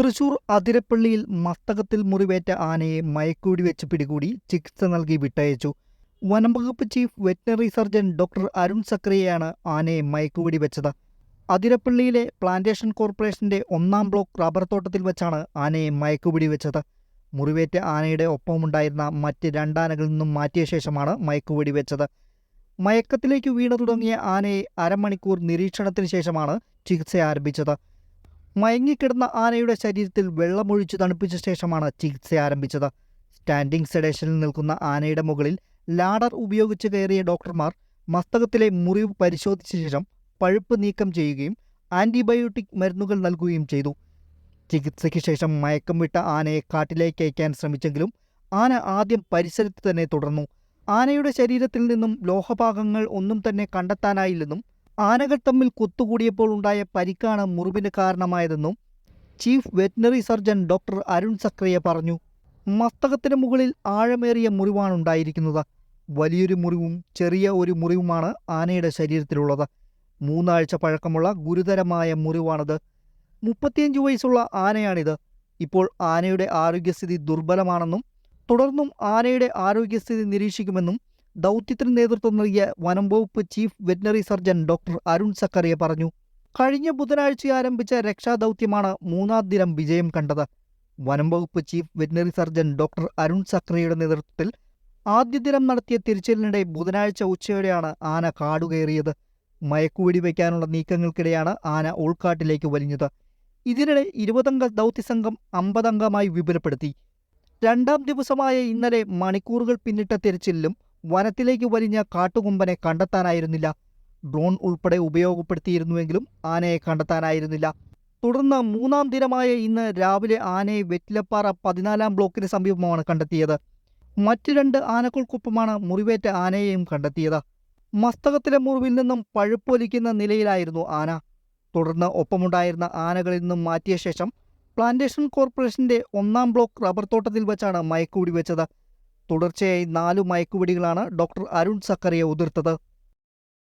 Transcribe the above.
തൃശൂർ അതിരപ്പള്ളിയിൽ മസ്തകത്തിൽ മുറിവേറ്റ ആനയെ മയക്കൂടി വെച്ച് പിടികൂടി ചികിത്സ നൽകി വിട്ടയച്ചു. വനംവകുപ്പ് chief veterinary surgeon doctor Arun സക്രിയയാണ് ആനയെ മയക്കുവെടി വെച്ചത്. അതിരപ്പള്ളിയിലെ പ്ലാന്റേഷൻ കോർപ്പറേഷന്റെ ഒന്നാം ബ്ലോക്ക് റബ്ബർ തോട്ടത്തിൽ വെച്ചാണ് ആനയെ മയക്കുപിടി വെച്ചത്. മുറിവേറ്റ ആനയുടെ ഒപ്പമുണ്ടായിരുന്ന മറ്റ് രണ്ടാനകളിൽ നിന്നും മാറ്റിയ ശേഷമാണ് മയക്കുപിടി വെച്ചത്. മയക്കത്തിലേക്ക് വീണു തുടങ്ങിയ ആനയെ അരമണിക്കൂർ നിരീക്ഷണത്തിന് ശേഷമാണ് ചികിത്സ ആരംഭിച്ചത്. മയങ്ങിക്കിടന്ന ആനയുടെ ശരീരത്തിൽ വെള്ളമൊഴിച്ചു തണുപ്പിച്ച ശേഷമാണ് ചികിത്സ ആരംഭിച്ചത്. സ്റ്റാൻഡിംഗ് സെഡേഷനിൽ നിൽക്കുന്ന ആനയുടെ മുകളിൽ ലാഡർ ഉപയോഗിച്ച് കയറിയ ഡോക്ടർമാർ മസ്തകത്തിലെ മുറിവ് പരിശോധിച്ച ശേഷം പഴുപ്പ് നീക്കം ചെയ്യുകയും ആന്റിബയോട്ടിക് മരുന്നുകൾ നൽകുകയും ചെയ്തു. ചികിത്സയ്ക്ക് ശേഷം മയക്കം വിട്ട ആനയെ കാട്ടിലേക്ക് അയക്കാൻ ശ്രമിച്ചെങ്കിലും ആന ആദ്യം പരിസരത്ത് തന്നെ തുടർന്നു. ആനയുടെ ശരീരത്തിൽ നിന്നും ലോഹഭാഗങ്ങൾ ഒന്നും തന്നെ കണ്ടെത്താനായില്ലെന്നും ആനകൾ തമ്മിൽ കുത്തുകൂടിയപ്പോൾ ഉണ്ടായ പരിക്കാണ് മുറിവിന് കാരണമായതെന്നും chief veterinary surgeon doctor Arun Zachariah പറഞ്ഞു. മസ്തകത്തിന് മുകളിൽ ആഴമേറിയ മുറിവാണ് ഉണ്ടായിരിക്കുന്നത് വലിയൊരു മുറിവും ചെറിയ ഒരു മുറിവുമാണ് ആനയുടെ ശരീരത്തിലുള്ളത്. മൂന്നാഴ്ച പഴക്കമുള്ള ഗുരുതരമായ മുറിവാണിത്. മുപ്പത്തിയഞ്ച് വയസ്സുള്ള ആനയാണിത്. ഇപ്പോൾ ആനയുടെ ആരോഗ്യസ്ഥിതി ദുർബലമാണെന്നും തുടർന്നും ആനയുടെ ആരോഗ്യസ്ഥിതി നിരീക്ഷിക്കുമെന്നും ദൗത്യത്തിന് നേതൃത്വം നൽകിയ വനം വകുപ്പ് chief veterinary surgeon doctor Arun Zachariah പറഞ്ഞു കഴിഞ്ഞ ബുധനാഴ്ച ആരംഭിച്ച രക്ഷാദൗത്യമാണ് മൂന്നാം ദിനം വിജയം കണ്ടത്. വനം വകുപ്പ് chief veterinary surgeon doctor Arun സക്കറിയുടെ നേതൃത്വത്തിൽ ആദ്യ ദിനം നടത്തിയ തിരച്ചിലിനിടെ ബുധനാഴ്ച ഉച്ചയോടെയാണ് ആന കാടുകയറിയത്. മയക്കുവെടി വയ്ക്കാനുള്ള നീക്കങ്ങൾക്കിടെയാണ് ആന ഉൾക്കാട്ടിലേക്ക് വലിഞ്ഞത്. ഇതിനിടെ ഇരുപതംഗ ദൗത്യസംഘം അമ്പതംഗമായി വിപുലപ്പെടുത്തി. രണ്ടാം ദിവസമായ ഇന്നലെ മണിക്കൂറുകൾ പിന്നിട്ട തിരച്ചിലിലും വനത്തിലേക്ക് വലിഞ്ഞ കാട്ടുകൊമ്പനെ കണ്ടെത്താനായിരുന്നില്ല. ഡ്രോൺ ഉൾപ്പെടെ ഉപയോഗപ്പെടുത്തിയിരുന്നുവെങ്കിലും ആനയെ കണ്ടെത്താനായിരുന്നില്ല. തുടർന്ന് മൂന്നാം ദിനമായ ഇന്ന് രാവിലെ ആനയെ വെറ്റിലപ്പാറ പതിനാലാം ബ്ലോക്കിന് സമീപമാണ് കണ്ടെത്തിയത്. മറ്റ് രണ്ട് ആനകൾക്കൊപ്പമാണ് മുറിവേറ്റ ആനയെയും കണ്ടെത്തിയത്. മസ്തകത്തിലെ മുറിവിൽ നിന്നും പഴുപ്പൊലിക്കുന്ന നിലയിലായിരുന്നു ആന. തുടർന്ന് ഒപ്പമുണ്ടായിരുന്ന ആനകളിൽ നിന്നും മാറ്റിയ ശേഷം പ്ലാന്റേഷൻ കോർപ്പറേഷന്റെ ഒന്നാം ബ്ലോക്ക് റബ്ബർ തോട്ടത്തിൽ വെച്ചാണ് മയക്കൂടി വെച്ചത്. തുടർച്ചയായി നാലു മയക്കുപിടികളാണ് ഡോക്ടർ അരുൺ സക്കറിയ ഉതിർത്തത്.